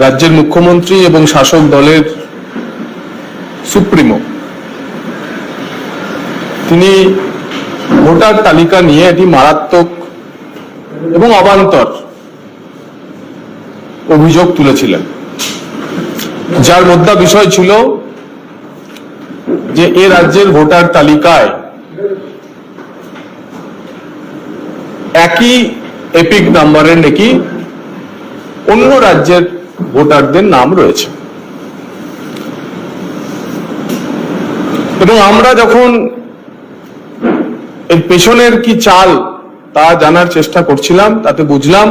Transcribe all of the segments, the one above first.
রাজ্যের মুখ্যমন্ত্রী এবং শাসক দলের সুপ্রিমো। তিনি ভোটার তালিকা নিয়ে একটি মারাত্মক এবং অবান্তর অভিযোগ তুলেছিলেন। যার মধ্যে বিষয় ছিল যে এ রাজ্যের ভোটার তালিকায় একই এপিক নাম্বারের নাকি অন্য রাজ্যের ভোটারদের নাম রয়েছে। এবং আমরা যখন এর পেছনের কি চাল তা জানার চেষ্টা করছিলাম, তাতে বুঝলাম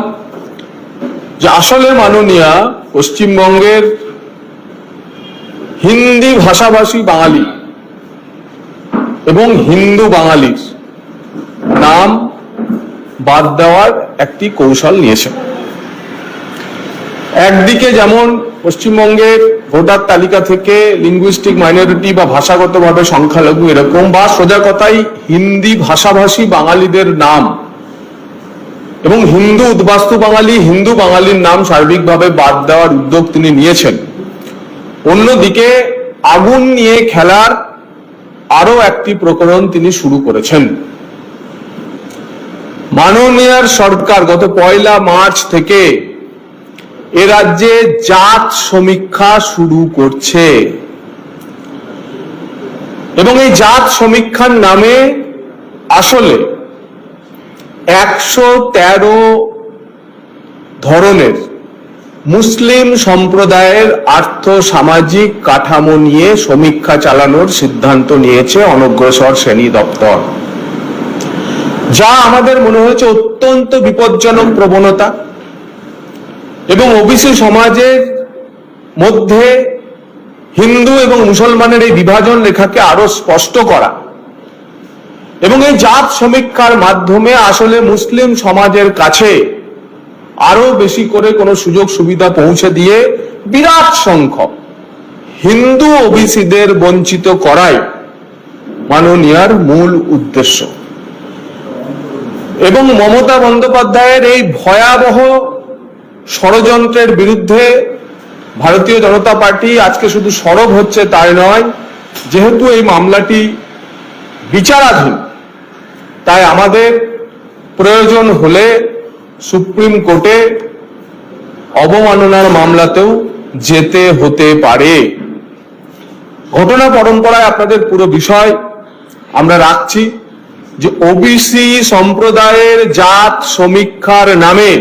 যে আসলে মাননীয়া পশ্চিমবঙ্গের হিন্দি ভাষাভাষী বাঙালি এবং হিন্দু বাঙালির নাম বাদ দেওয়ার একটি কৌশল নিয়েছে। একদিকে যেমন পশ্চিমবঙ্গের ভোটার তালিকা থেকে লিঙ্গুইস্টিক মাইনরিটি বা ভাষাগতভাবে সংখ্যালঘু এরকম, বা সোজা কথাই হিন্দি ভাষাভাষী বাঙালিদের নাম। এবং হিন্দু উদ্বাস্তু বাঙালি, হিন্দু বাঙালির নাম সার্বিকভাবে বাদ দেওয়ার উদ্যোগ তিনি নিয়েছেন। অন্যদিকে আগুন নিয়ে খেলার আরও একটি প্রকরণ তিনি শুরু করেছেন। মাননীয়ার সরকার গত পয়লা মার্চ থেকে এ রাজ্যে জাত সমীক্ষা শুরু করছে। এবং এই জাত সমীক্ষার নামে আসলে একশো তেরো ধরনের মুসলিম সম্প্রদায়ের আর্থ সামাজিক কাঠামো নিয়ে সমীক্ষা চালানোর সিদ্ধান্ত নিয়েছে অনগ্রসর শ্রেণি দপ্তর, যা আমাদের মনে হয়েছে অত্যন্ত বিপজ্জনক প্রবণতা। এবং ওবিসি সমাজের মধ্যে হিন্দু এবং মুসলমানের এই বিভাজন রেখাকে আরও স্পষ্ট করা। এবং এই জাত সমীক্ষার মাধ্যমে আসলে মুসলিম সমাজের কাছে আরও বেশি করে কোনো সুযোগ সুবিধা পৌঁছে দিয়ে বিরাট সংখ্যক হিন্দু ওবিসিদের বঞ্চিত করাই মাননীয়ার মূল উদ্দেশ্য। এবং মমতা বন্দ্যোপাধ্যায়ের এই ভয়াবহ ষড়যন্ত্রের বিরুদ্ধে ভারতীয় জনতা পার্টি আজকে শুধু সরব হচ্ছে তাই নয়, যেহেতু এই মামলাটি বিচারাধীন, তাই আমাদের প্রয়োজন হলে সুপ্রিম কোর্টে অবমাননার মামলাতেও যেতে হতে পারে। ঘটনা পরম্পরায় আপনাদের পুরো বিষয় আমরা রাখছি যে ওবিসি সম্প্রদায়ের জাত সমীক্ষার নামে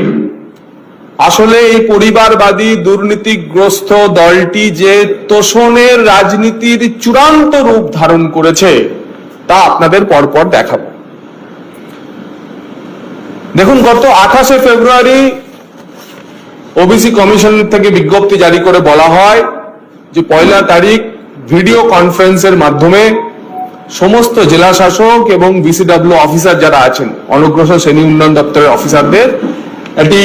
আসলে এই পরিবারবাদী দুর্নীতিগ্রস্ত দলটি যে তোষণের রাজনীতির চূড়ান্ত রূপ ধারণ করেছে, তা আপনাদের পরপর দেখাবো। দেখুন, গত আঠাশে ফেব্রুয়ারি ওবিসি কমিশন থেকে বিজ্ঞপ্তি জারি করে বলা হয় যে পয়লা তারিখ ভিডিও কনফারেন্সের মাধ্যমে সমস্ত জেলা শাসক এবং বিসিডব্লিউ অফিসার যারা আছেন, অনগ্রসর শ্রেণি উন্নয়ন দপ্তরের অফিসারদের, একটি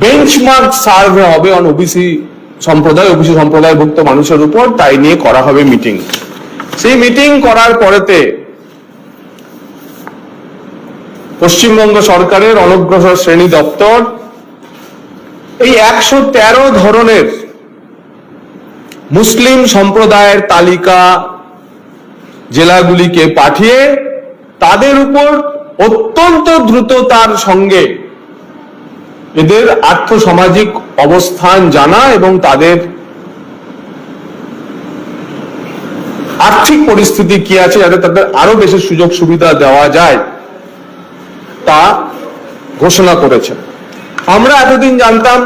বেঞ্চমার্ক সার্ভে হবে অন ওবিসি সম্প্রদায় ওবিসি সম্প্রদায়ভুক্ত মানুষের উপর, তাই নিয়ে করা হবে মিটিং সেই মিটিং করার পরেতে পশ্চিমবঙ্গ সরকারের অনগ্রসর শ্রেণি দপ্তর এই একশো তেরো ধরনের মুসলিম সম্প্রদায়ের তালিকা জেলাগুলিকে পাঠিয়ে তাদের উপর অত্যন্ত দ্রুততার সঙ্গে এদের আর্থ সামাজিক অবস্থান জানা এবং তাদের আর্থিক পরিস্থিতি কি আছে যাতে তাদের আরও বেশি সুযোগ সুবিধা দেওয়া যায়, তা ঘোষণা করেছে আমরা এতদিন জানতাম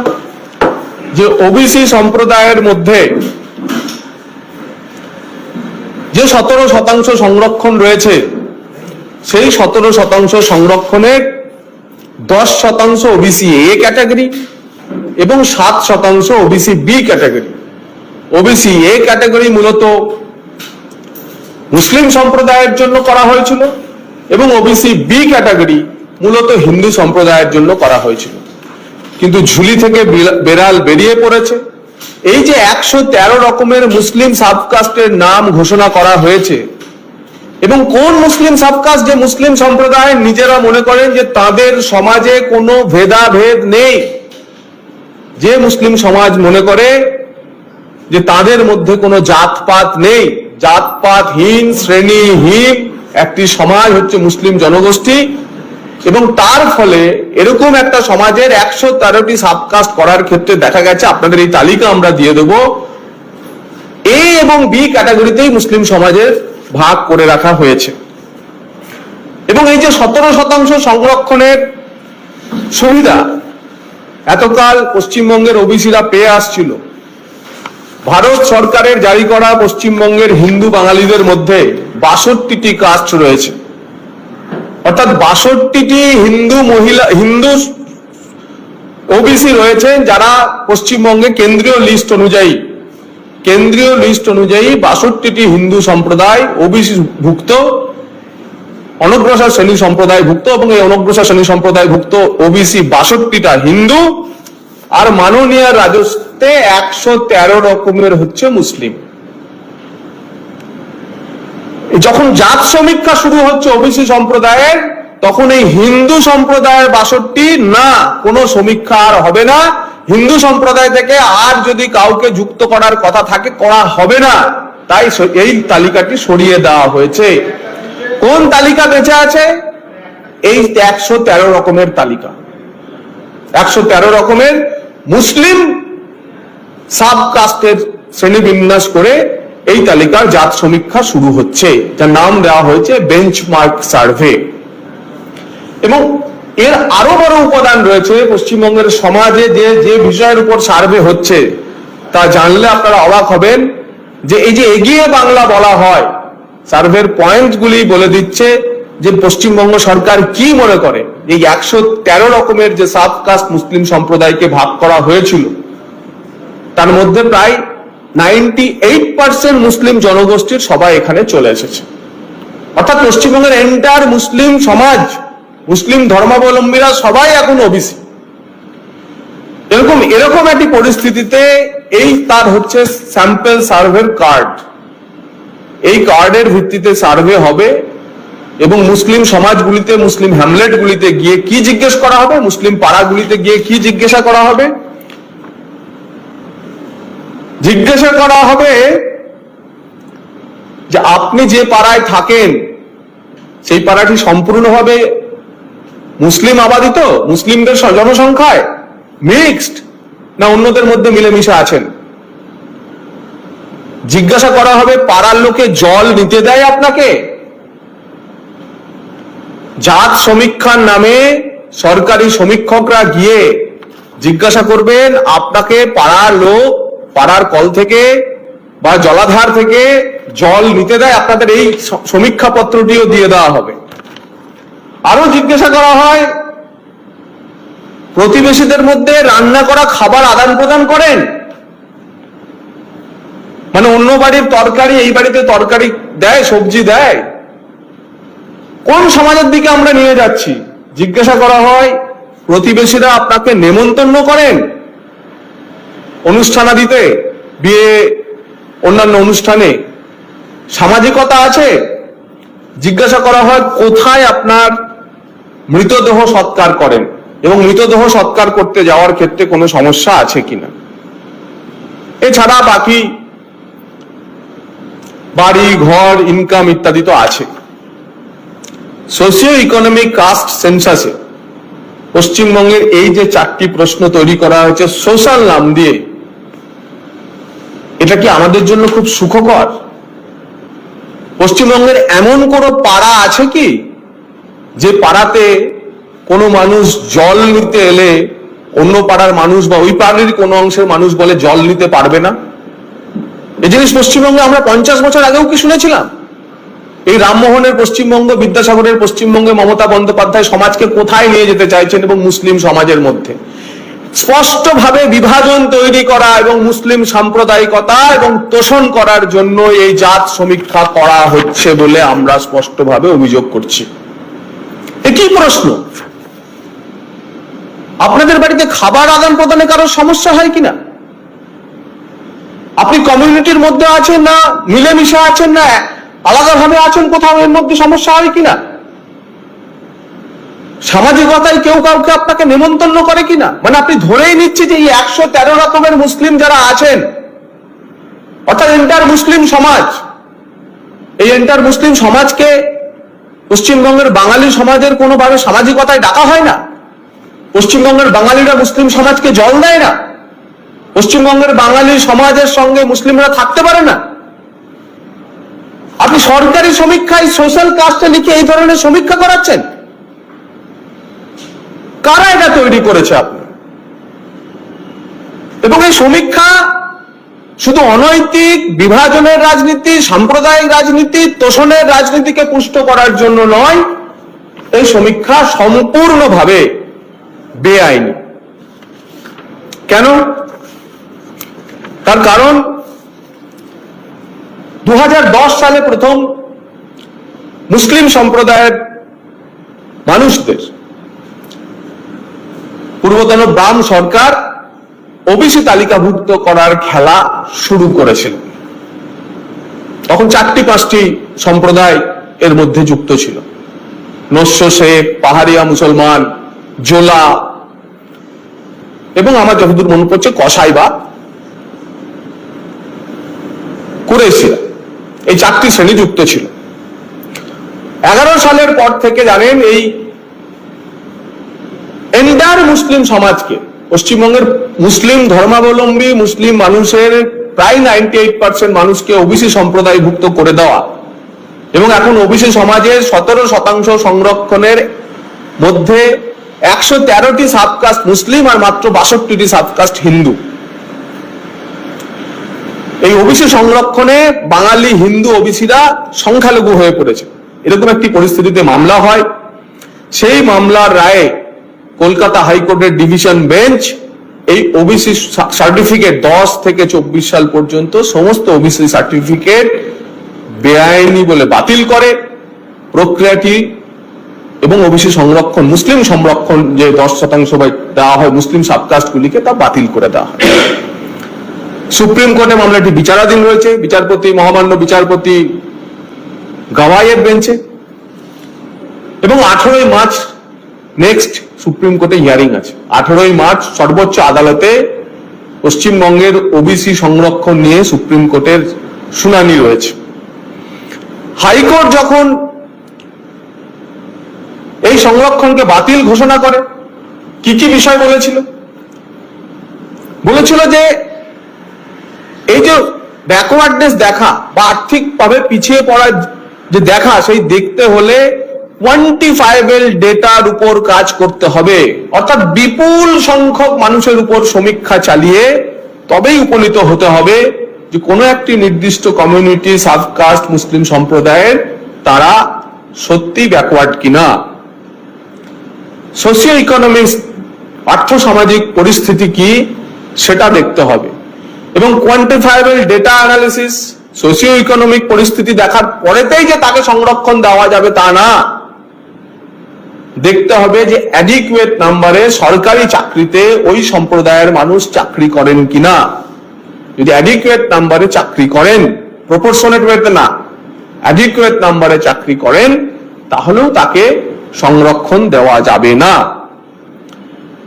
যে ওবিসি সম্প্রদায়ের মধ্যে যে সতেরো শতাংশ সংরক্ষণ রয়েছে, সেই সতেরো শতাংশ সংরক্ষণের দশ শতাংশ ওবিসি এ ক্যাটাগরি এবং সাত শতাংশ OBC B category OBC A category মূলত মুসলিম সম্প্রদায়ের জন্য করা হয়েছিল এবং ওবিসি বি ক্যাটাগরি মূলত হিন্দু সম্প্রদায়ের জন্য করা হয়েছিল। কিন্তু ঝুলি থেকে বেড়াল বেরিয়ে পড়েছে। এই যে একশো তেরো রকমের মুসলিম সাবকাস্টের নাম ঘোষণা করা হয়েছে এবং কোন মুসলিম সাবকাস্ট যে মুসলিম সম্প্রদায় নিজেরা মনে করেন যে তাদের সমাজে কোনো ভেদাভেদ নেই? যে মুসলিম সমাজ মনে করে যে তাদের মধ্যে কোনো জাতপাত নেই। জাতপাতহীন, শ্রেণীহীন একটি সমাজ হচ্ছে মুসলিম জনগোষ্ঠী এবং তার ফলে এরকম একটা সমাজের একশো তেরোটি সাবকাস্ট করার ক্ষেত্রে দেখা গেছে, আপনাদের এই তালিকা আমরা দিয়ে দেব। এ এবং বি ক্যাটাগরিতেই মুসলিম সমাজের ভাগ করে রাখা হয়েছে। এবং এই যে সতেরো শতাংশ সংরক্ষণের সুবিধা এতকাল পশ্চিমবঙ্গের ওবিসিরা পেয়ে আসছিল। ভারত সরকারের জারি করা পশ্চিমবঙ্গের হিন্দু বাঙালিদের মধ্যে বাষট্টিটি কাস্ট রয়েছে। অর্থাৎ বাষট্টিটি হিন্দু মহিলা, হিন্দু ওবিসি রয়েছেন যারা পশ্চিমবঙ্গে কেন্দ্রীয় লিস্ট অনুযায়ী কেন্দ্রীয় লিস্ট অনুযায়ী বাষট্টিটি হিন্দু সম্প্রদায় ওবিসি ভুক্ত, অনগ্রসর শ্রেণি সম্প্রদায় ভুক্ত এবং এই অনগ্রসর শ্রেণি সম্প্রদায় ভুক্ত ওবিসি বাষট্টিটা হিন্দু আর মাননীয় রাজস্বে একশো তেরো রকমের হচ্ছে মুসলিম। যখন জাত সমীক্ষা শুরু হচ্ছে ওবিসি সম্প্রদায়ের, তখন এই হিন্দু সম্প্রদায়ের বাষট্টি না, কোনো সমীক্ষা আর হবে না। হিন্দু সম্প্রদায় থেকে আর যদি কাউকে যুক্ত করার কথা থাকে, করা হবে না। তাই এই তালিকাটি সরিয়ে দেওয়া হয়েছে। কোন তালিকা বেঁচে আছে? এই একশো তেরো রকমের তালিকা। একশো তেরো রকমের মুসলিম সাব কাস্টের শ্রেণীবিন্যাস করে এই তালিকার জাত সমীক্ষা শুরু হচ্ছে। যার নাম দেওয়া হয়েছে বেঞ্চমার্ক সার্ভে এবং এর আরও বড় উপাদান রয়েছে পশ্চিমবঙ্গের সমাজে যে যে বিষয়ের উপর সার্ভে হচ্ছে, তা জানলে আপনারা অবাক হবেন যে এই যে এগিয়ে বাংলা বলা হয়, সার্ভের পয়েন্টগুলি বলে দিচ্ছে যে পশ্চিমবঙ্গ সরকার কি মনে করে। এই একশো তেরো রকমের যে সাবকাস্ট মুসলিম সম্প্রদায়কে ভাগ করা হয়েছিল, তার মধ্যে প্রায় নাইনটি এইট পার্সেন্ট মুসলিম জনগোষ্ঠীর সবাই এখানে চলে এসেছে। অর্থাৎ পশ্চিমবঙ্গের এন্টার মুসলিম সমাজ মুসলিম ধর্মাবলম্বীরা সবাই এখন ওবিসি। এরকম এরকম একটি পরিস্থিতিতে এই তার হচ্ছে স্যাম্পল সার্ভের কার্ড এই কার্ডের ভিত্তিতে সার্ভে হবে এবং মুসলিম সমাজগুলিতে, মুসলিম হ্যামলেটগুলিতে গিয়ে কি জিজ্ঞেস করা হবে, মুসলিম পাড়াগুলিতে গিয়ে কি জিজ্ঞাসা করা হবে? জিজ্ঞাসা করা হবে যে আপনি যে পাড়ায় থাকেন, সেই পাড়াটি সম্পূর্ণভাবে মুসলিম আবাদিত মুসলিমদের জনসংখ্যায় মিক্সড না অন্যদের মধ্যে মিলেমিশে আছেন? জিজ্ঞাসা করা হবে, পাড়ার লোকে জল নিতে দেয় আপনাকে? জাত সমীক্ষার নামে সরকারি সমীক্ষকরা গিয়ে জিজ্ঞাসা করবেন, আপনাকে পাড়ার লোক, পাড়ার কল থেকে বা জলাধার থেকে জল নিতে দেয়? আপনাদের এই সমীক্ষা পত্রটিও দিয়ে দেওয়া হবে। আরও জিজ্ঞাসা করা হয়, প্রতিবেশীদের মধ্যে রান্না করা খাবার আদান প্রদান করেন? মানে অন্য বাড়ির তরকারি, এই বাড়িতে তরকারি দেয়, সবজি দেয়? কোন সমাজের দিকে আমরা নিয়ে যাচ্ছি? জিজ্ঞাসা করা হয়, প্রতিবেশীরা আপনাকে নেমন্তন্ন করেন অনুষ্ঠান অনুষ্ঠানাদিতে? বিয়ে, অন্যান্য অনুষ্ঠানে? সামাজিকতা আছে? জিজ্ঞাসা করা হয়, কোথায় আপনার মৃতদেহ সৎকার করেন এবং মৃতদেহ সৎকার করতে যাওয়ার ক্ষেত্রে কোনো সমস্যা আছে কিনা? এছাড়া বাকি বাড়ি, ঘর ইনকাম ইত্যাদি তো আছে। সোশিও ইকোনমিক কাস্ট সেন্সাসে পশ্চিমবঙ্গের এই যে চারটি প্রশ্ন তৈরি করা হয়েছে সোশ্যাল নাম দিয়ে, এটা কি আমাদের জন্য খুব সুখকর? পশ্চিমবঙ্গের এমন কোনো পাড়া আছে কি যে পাড়াতে কোনো মানুষ জল নিতে এলে অন্য পাড়ার মানুষ বা ওই পাড়ারই কোনো অংশের মানুষ বলে জল নিতে পারবে না? এই জিনিস পশ্চিমবঙ্গে আমরা পঞ্চাশ বছর আগেও কি শুনেছিলাম? এই রামমোহনের পশ্চিমবঙ্গ, বিদ্যাসাগরের পশ্চিমবঙ্গে মমতা বন্দ্যোপাধ্যায় সমাজকে কোথায় নিয়ে যেতে চাইছেন এবং মুসলিম সমাজের মধ্যে? স্পষ্টভাবে বিভাজন তৈরি করা এবং মুসলিম সাম্প্রদায়িকতা এবং তোষণ করার জন্য এই জাত সমীক্ষা করা হচ্ছে বলে আমরা স্পষ্টভাবে অভিযোগ করছি। একই প্রশ্ন। আপনাদের বাড়িতে খাবার আদান প্রদানে কারোর সমস্যা হয় কিনা? আপনি কমিউনিটির মধ্যে আছেন না, মিলেমিশে আছেন না, আলাদাভাবে আছেন কোথাও, এর মধ্যে সমস্যা হয় কিনা? সামাজিকতায় কেউ কাউকে আপনাকে নেমন্তন্ন করে কিনা? মানে আপনি ধরেই নিচ্ছে যে এই একশো তেরো রকমের মুসলিম যারা আছেন, অর্থাৎ এন্টার মুসলিম সমাজ, এই এন্টার মুসলিম সমাজকে পশ্চিমবঙ্গের বাঙালি সমাজের কোনোভাবে সামাজিকতায় ডাকা হয় না। পশ্চিমবঙ্গের বাঙালিরা মুসলিম সমাজকে জল দেয় না। পশ্চিমবঙ্গের বাঙালি সমাজের সঙ্গে মুসলিমরা থাকতে পারে না। আপনি সরকারি সমীক্ষায় সোশ্যাল কাস্টে লিখে এই ধরনের সমীক্ষা করাচ্ছেন? কারা এটা তৈরি করেছে আপনি? এবং এই সমীক্ষা শুধু অনৈতিক বিভাজনের রাজনীতি, সাম্প্রদায়িক রাজনীতি, তোষণের রাজনীতিকে পুষ্ট করার জন্য নয়, এই সমীক্ষা সম্পূর্ণভাবে বেআইনি। কেন? তার কারণ দু হাজার দশ সালে প্রথম মুসলিম সম্প্রদায়ের মানুষদের, পূর্বতন বাম সরকার ওবিসি তালিকাভুক্ত করার খেলা শুরু করেছিল। তখন চারটি পাঁচটি সম্প্রদায় এর মধ্যে যুক্ত ছিল। নস্য শেখ পাহাড়িয়া মুসলমান, জোলা, এবং আমার যতদূর মনে পড়ছে কসাইবা কুরেশিয়া এই চারটি শ্রেণি যুক্ত ছিল। এগারো সালের পর থেকে জানেন এই এন্টার মুসলিম সমাজকে পশ্চিমবঙ্গের মুসলিম ধর্মাবলম্বী মুসলিম মানুষের প্রায় নাইনটি এইট পার্সেন্ট মানুষকে ওবিসি সম্প্রদায়ভুক্ত করে দেওয়া। এবং এখন ওবিসি সমাজের সতেরো শতাংশ সংরক্ষণের মধ্যে একশো তেরোটি সাবকাস্ট মুসলিম আর মাত্র বাষট্টিটি সাবকাস্ট হিন্দু। এই ওবিসি সংরক্ষণে বাঙালি হিন্দু ওবিসিরা সংখ্যালঘু হয়ে পড়েছে। এরকম একটি পরিস্থিতিতে মামলা হয়। সেই মামলার রায়ে কলকাতা হাইকোর্টের ডিভিশন বেঞ্চ এই ওবিসি সার্টিফিকেট দশ থেকে চব্বিশ সাল পর্যন্ত সমস্ত ওবিসি সার্টিফিকেট বেআইনি বলে বাতিল করে প্রক্রিয়াটি এবং ওবিসি সংরক্ষণ, মুসলিম সংরক্ষণ যে দশ শতাংশ দেওয়া হয়, মুসলিম সাবকাস্টগুলিকে তা বাতিল করে দেওয়া হয়। সুপ্রিম কোর্টে মামলাটি বিচারাধীন রয়েছে। বিচারপতি, মহামান্য বিচারপতি গাওয়াইয়ের বেঞ্চে। এবং আঠারোই মার্চ নেক্সট সুপ্রিম কোর্টে হিয়ারিং আছে। আঠারোই মার্চ সর্বোচ্চ আদালতে পশ্চিমবঙ্গের ওবিসি সংরক্ষণ নিয়ে সুপ্রিম কোর্টের শুনানি রয়েছে। হাইকোর্ট যখন এই সংরক্ষণকে বাতিল ঘোষণা করে, কি কি বিষয় বলেছিল? বলেছিল যে এই যে ব্যাকওয়ার্ডনেস দেখা বা আর্থিকভাবে পিছিয়ে পড়া যে দেখা, সেই দেখতে হলে কোয়ান্টিফাইবেল ডেটার উপর কাজ করতে হবে। অর্থাৎ বিপুল সংখ্যক মানুষের উপর সমীক্ষা চালিয়ে তবেই উপনীত হতে হবে যে কোনো একটি নির্দিষ্ট কমিউনিটি সাবকাস্ট মুসলিম সম্প্রদায়ের তারা সত্যি ব্যাকওয়ার্ড কিনা। সোশিও ইকোনমিক্স আর্থ সামাজিক পরিস্থিতি কি সেটা দেখতে হবে। এবং quantifiable data analysis socio economic পরিস্থিতি দেখার পরেতেই যে তাকে সংরক্ষণ দেওয়া যাবে তা না। দেখতে হবে যে অ্যাডিকুয়েট নাম্বারে সরকারি চাকরিতে ওই সম্প্রদায়ের মানুষ চাকরি করেন কিনা। যদি অ্যাডিকুয়েট নাম্বারে চাকরি করেন প্রপোর্শনেট ওয়েতে না অ্যাডিকুয়েট নাম্বারে চাকরি করেন, তাহলেও তাকে সংরক্ষণ দেওয়া যাবে না।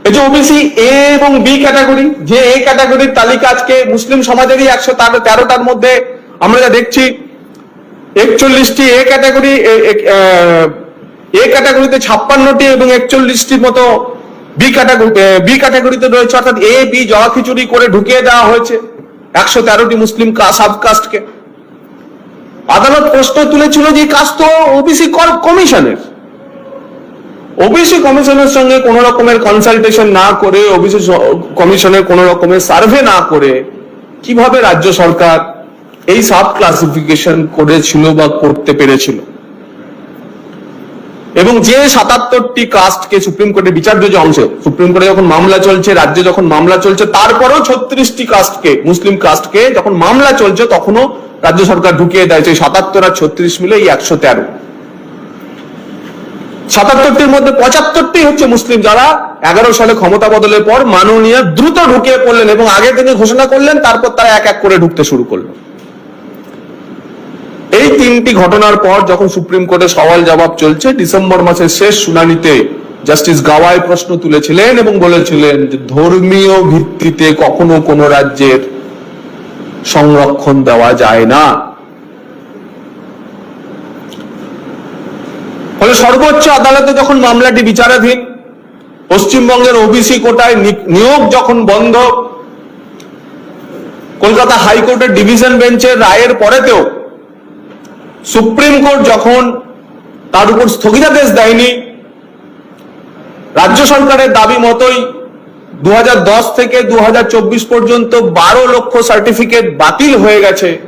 এই যে ওবিসি এ এবং বি ক্যাটাগরি যে এ ক্যাটাগরির তালিকা আজকে মুসলিম সমাজেরই একশো তেরোটার মধ্যে আমরা যা দেখছি, একচল্লিশটি এ ক্যাটাগরি এ ক্যাটাগরিতে ছাপ্পান্নটি এবং একচল্লিশটির মতো বি ক্যাটাগরি বি ক্যাটাগরিতে রয়েছে অর্থাৎ এ বি জড়া খিচুড়ি করে ঢুকিয়ে দেওয়া হয়েছে একশো তেরোটি মুসলিম সাবকাস্টকে আদালত প্রশ্ন তুলেছিল যে কাজ তো ওবিসি কমিশনের ওবিসি কমিশনের সঙ্গে কোন রকমের কনসালটেশন না করে ওবিসি কমিশনের কোন রকমের সার্ভে না করে কীভাবে রাজ্য সরকার এই সাব ক্লাসিফিকেশন করেছিল বা করতে পেরেছিল? এবং যে সাতাত্তরটি কাস্টকে সুপ্রিম কোর্টের বিচার্য যে অংশ, সুপ্রিম কোর্টে যখন মামলা চলছে, রাজ্যে যখন মামলা চলছে, তারপরেও ছত্রিশটি কাস্টকে, মুসলিম কাস্টকে যখন মামলা চলছে, তখনও রাজ্য সরকার ঢুকিয়ে দেয় যে সাতাত্তর আর ছত্রিশ মিলে এই একশো তেরো। সাতাত্তরটির মধ্যে পঁচাত্তরটি হচ্ছে মুসলিম, যারা এগারো সালে ক্ষমতা বদলের পর মাননীয় দ্রুত ঢুকিয়ে পড়লেন এবং আগে তিনি ঘোষণা করলেন, তারপর তারা এক এক করে ঢুকতে শুরু করল। এই তিনটি ঘটনার পর যখন সুপ্রিম কোর্টে সওয়াল জবাব চলছে, ডিসেম্বর মাসের শেষ শুনানিতে জাস্টিস গাওয়াই প্রশ্ন তুলেছিলেন এবং বলেছিলেন যে ধর্মীয় ভিত্তিতে কখনো কোনো রাজ্যের সংরক্ষণ দেওয়া যায় না। ফলে সর্বোচ্চ আদালতে যখন মামলাটি বিচারাধীন, পশ্চিমবঙ্গের ওবিসি কোটায় নিয়োগ যখন বন্ধ, কলকাতা হাইকোর্টের ডিভিশন বেঞ্চের রায়ের পরেতেও সুপ্রিম কোর্ট যখন তার উপর স্থগিতাদেশ দেয়নি, রাজ্য সরকারের দাবি মতোই দু হাজার দশ থেকে দু হাজার চব্বিশ পর্যন্ত বারো লক্ষ সার্টিফিকেট বাতিল হয়ে গেছে।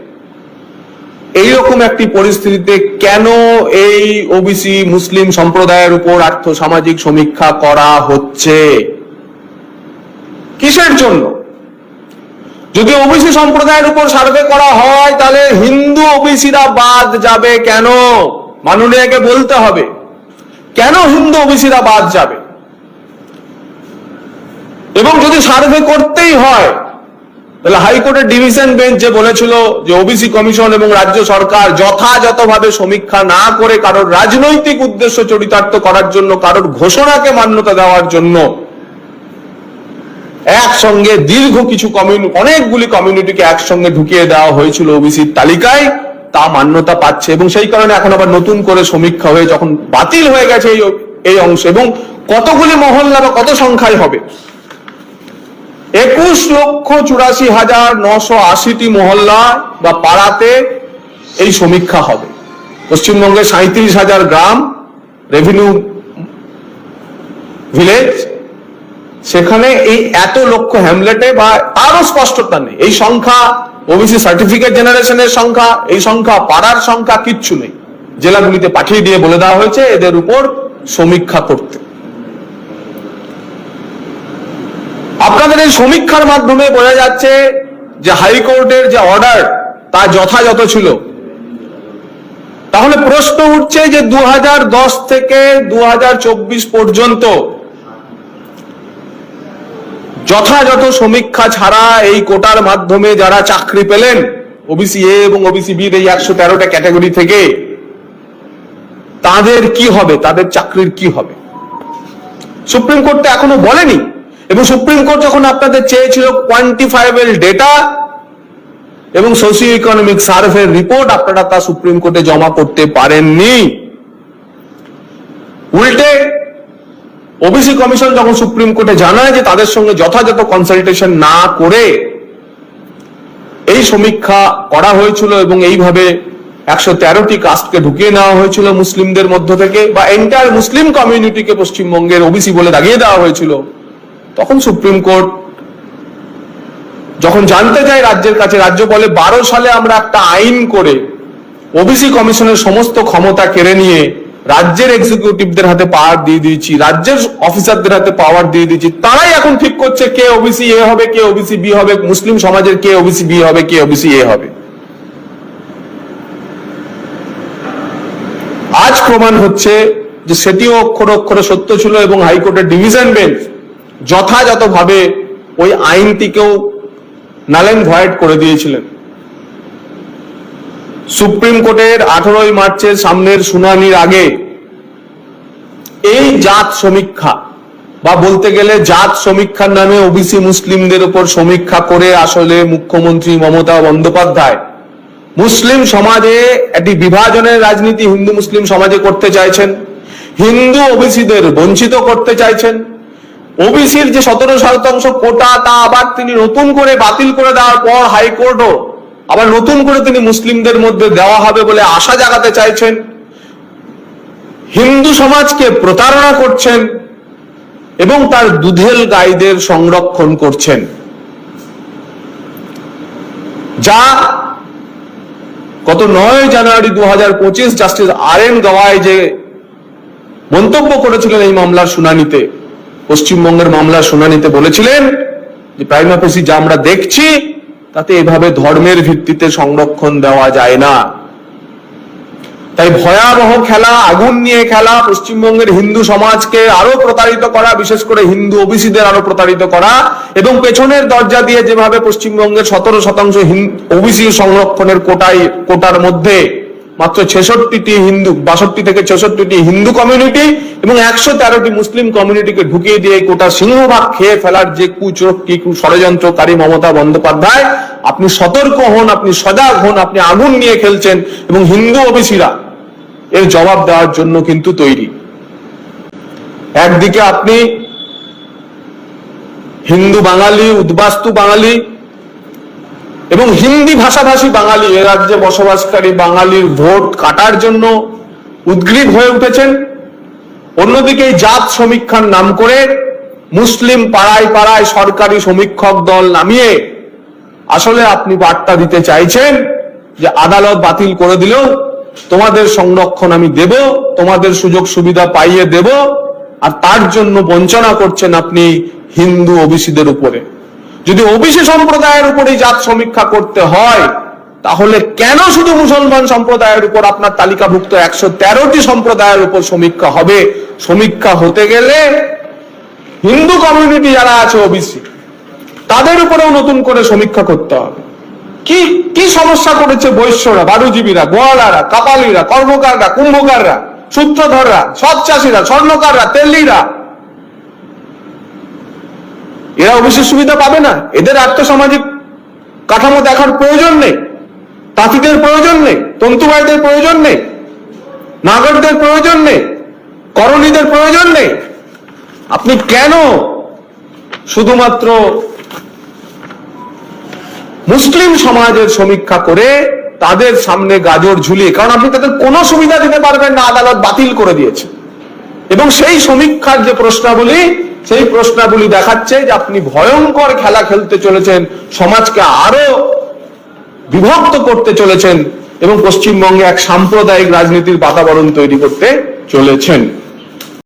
এইরকম একটি পরিস্থিতিতে কেন এই ওবিসি মুসলিম সম্প্রদায়ের উপর আর্থ সামাজিক সমীক্ষা করা হচ্ছে? কিসের জন্য? যদি ওবিসি সম্প্রদায়ের উপর সার্ভে করা হয়, তাহলে হিন্দু ওবিসিরা বাদ যাবে কেন? মাননীয়কে বলতে হবে। কেন হিন্দু ওবিসিরা বাদ যাবে? এবং যদি সার্ভে করতেই হয়, তাহলে হাইকোর্টের ডিভিশন বেঞ্চ যে বলেছিল যে ওবিসি কমিশন এবং রাজ্য সরকার যথাযথভাবে সমীক্ষা না করে কারোর রাজনৈতিক উদ্দেশ্য চরিতার্থ করার জন্য, কারোর ঘোষণাকে মান্যতা দেওয়ার জন্য একসঙ্গে দীর্ঘ কিছু কমিউনি অনেকগুলি কমিউনিটিকে একসঙ্গে ঢুকিয়ে দেওয়া হয়েছিল ওবিসির তালিকায়। তা মান্যতা পাচ্ছে এবং সেই কারণে এখন আবার নতুন করে সমীক্ষা হয়ে যখন বাতিল হয়ে গেছে এই এই অংশ এবং কতগুলি মহল্লা বা কত সংখ্যায় হবে? একুশ লক্ষ চুরাশি হাজার নশো আশিটি মহল্লা বা পাড়াতে এই সমীক্ষা হবে। পশ্চিমবঙ্গে সাঁত্রিশ হাজার গ্রাম রেভিনিউ ভিলেজ সেখানে এই এত লক্ষ হ্যামলেটে বা তারও স্পষ্টতা নেই। এই সংখ্যা ওবিসি সার্টিফিকেট জেনারেশনের সংখ্যা, এই সংখ্যা, পাড়ার সংখ্যা কিচ্ছু নেই। জেলাগুলিতে পাঠিয়ে দিয়ে বলে দেওয়া হয়েছে, এদের উপর সমীক্ষা করতে। আপনাদের এই সমীক্ষার মাধ্যমে বোঝা যাচ্ছে যে হাইকোর্টের যে অর্ডার তা যথাযথ ছিল। তাহলে প্রশ্ন উঠছে যে দু হাজার দশ থেকে দু হাজার চব্বিশ পর্যন্ত যথাযথ সমীক্ষা ছাড়া এই কোটার মাধ্যমে যারা চাকরি পেলেন ওবিসি এ এবং ওবিসি বি এই একশো তেরোটা ক্যাটাগরি থেকে, তাদের কি হবে? তাদের চাকরির কি হবে? সুপ্রিম কোর্ট তো এখনও বলেনি। এবং সুপ্রিম কোর্ট যখন আপনাদের চেয়েছিল কোয়ান্টিফাইবেল ডেটা এবং সোশিও ইকোনমিক সার্ভে রিপোর্ট আপনারা তা সুপ্রিম কোর্টে জমা করতে পারেননি। উল্টে ওবিসি কমিশন যখন সুপ্রিম কোর্টে জানায় যে তাদের সঙ্গে যথাযথ কনসালটেশন না করে এই সমীক্ষা করা হয়েছিল এবং এইভাবে একশো তেরোটি কাস্টকে ঢুকিয়ে নেওয়া হয়েছিল মুসলিমদের মধ্য থেকে বা এন্টায়ার মুসলিম কমিউনিটিকে পশ্চিমবঙ্গের ওবিসি বলে দাগিয়ে দেওয়া হয়েছিল, তখন সুপ্রিম কোর্ট যখন জানতে চায় রাজ্যের কাছে, রাজ্য বলে বারো সালে আমরা একটা আইন করে ওবিসি কমিশনের সমস্ত ক্ষমতা কেড়ে নিয়ে রাজ্যের এক্সিকিউটিভদের হাতে পাওয়ার দিয়ে দিয়েছি, রাজ্যের অফিসারদের হাতে পাওয়ার দিয়ে দিয়েছি, তারাই এখন ঠিক করছে কে ওবিসি এ হবে, কে ওবিসি বি হবে, মুসলিম সমাজের কে ওবিসি বি হবে, কে ওবিসি এ হবে। আজ প্রমাণ হচ্ছে যে সেটিও অক্ষর অক্ষরে সত্য ছিল এবং হাইকোর্টের ডিভিশন বেঞ্চ যথাযথভাবে ওই আইনটিকেও নালেন ভয়েড করে দিয়েছিলেন। সুপ্রিম কোর্টের আঠারোই মার্চের সামনের শুনানির আগে এই জাত সমীক্ষা, বা বলতে গেলে জাত সমীক্ষার নামে ওবিসি মুসলিমদের উপর সমীক্ষা করে আসলে মুখ্যমন্ত্রী মমতা বন্দ্যোপাধ্যায় মুসলিম সমাজে একটি বিভাজনের রাজনীতি হিন্দু মুসলিম সমাজে করতে চাইছেন, হিন্দু ওবিসিদের বঞ্চিত করতে চাইছেন, ওবিসির যে সতেরো শতাংশ কোটা তা আবার তিনি নতুন করে বাতিল করে দেওয়ার পর হাইকোর্টও আবার নতুন করে তিনি মুসলিমদের মধ্যে দেওয়া হবে বলে আশা জাগাতে চাইছেন। হিন্দু সমাজকে প্রতারণা করছেন এবং তার দুধেল গাইদের সংরক্ষণ করছেন। যা গত নয় জানুয়ারি দু হাজার পঁচিশ জাস্টিস আর এন গওয়াই যে মন্তব্য করেছিলেন এই মামলার শুনানিতে, পশ্চিমবঙ্গের মামলার শুনানিতে বলেছিলেন যে প্রাইম অফিসি যা আমরা দেখছি তাতে এভাবে ধর্মের ভিত্তিতে সংরক্ষণ দেওয়া যায় না। তাই ভয়াবহ খেলা, আগুন নিয়ে খেলা, পশ্চিমবঙ্গের হিন্দু সমাজকে আরও প্রতারিত করা, বিশেষ করে হিন্দু ওবিসিদের আরও প্রতারিত করা এবং পেছনের দরজা দিয়ে যেভাবে পশ্চিমবঙ্গের সতেরো শতাংশ ওবিসি সংরক্ষণের কোটায় কোটার মধ্যে মাত্র ছেষট্টিটি হিন্দু, বাষট্টি থেকে ছেষট্টিটি হিন্দু কমিউনিটি এবং একশো তেরোটি মুসলিম কমিউনিটিকে ঢুকিয়ে দিয়ে গোটা সিংহভাগ খেয়ে ফেলার যে কুচক্রি কু ষড়যন্ত্রকারী মমতা বন্দ্যোপাধ্যায়, আপনি সতর্ক হন, আপনি সজাগ হন, আপনি আগুন নিয়ে খেলছেন এবং হিন্দু ওবিসিরা এর জবাব দেওয়ার জন্য কিন্তু তৈরি। একদিকে আপনি হিন্দু বাঙালি, উদ্বাস্তু বাঙালি এবং হিন্দি ভাষাভাষী বাঙালি এ রাজ্যে বসবাসকারী বাঙালির ভোট কাটার জন্য উদ্গ্রীব হয়ে উঠেছেন। অন্যদিকে জাত সমীক্ষার নাম করে মুসলিম পাড়ায় পাড়ায় সরকারি সমীক্ষক দল নামিয়ে আসলে আপনি বার্তা দিতে চাইছেন যে আদালত বাতিল করে দিলেও তোমাদের সংরক্ষণ আমি দেব, তোমাদের সুযোগ সুবিধা পাইয়ে দেব, আর তার জন্য বঞ্চনা করছেন আপনি হিন্দু ওবিসিদের উপরে। যদি ওবিসি সম্প্রদায়ের উপরেই জাত সমীক্ষা করতে হয়, তাহলে কেন শুধু মুসলমান সম্প্রদায়ের উপর আপনার তালিকাভুক্ত একশো তেরোটি সম্প্রদায়ের উপর সমীক্ষা হবে? সমীক্ষা হতে গেলে হিন্দু কমিউনিটি যারা আছে ওবিসি, তাদের উপরেও নতুন করে সমীক্ষা করতে হবে। কি কি সমস্যা করেছে বৈশ্যরা বারুজীবীরা গোয়ালারা, কাপালিরা, কর্মকাররা, কুম্ভকাররা, সূত্রধররা, সৎ চাষিরা, স্বর্ণকাররা, তেলিরা? এরা অবশ্যই সুবিধা পাবে না। এদের আর্থসামাজিক কাঠামো দেখার প্রয়োজন নেই। তাঁতিদের প্রয়োজন নেই। তন্তুবাইদের প্রয়োজন নেই। নাগরদের প্রয়োজন নেই। করণীদের প্রয়োজন নেই। আপনি কেন শুধুমাত্র মুসলিম সমাজের সমীক্ষা করে তাদের সামনে গাজর ঝুলিয়ে, কারণ আপনি তাদের কোনো সুবিধা দিতে পারবেন না, আদালত বাতিল করে দিয়েছে। এবং সেই সমীক্ষার যে প্রশ্নাবলী সেই প্রশ্নাবলী দেখাচ্ছে যে আপনি ভয়ঙ্কর খেলা খেলতে চলেছেন, সমাজকে আরও বিভক্ত করতে চলেছেন এবং পশ্চিমবঙ্গে এক সাম্প্রদায়িক রাজনীতির বাতাবরণ তৈরি করতে চলেছেন।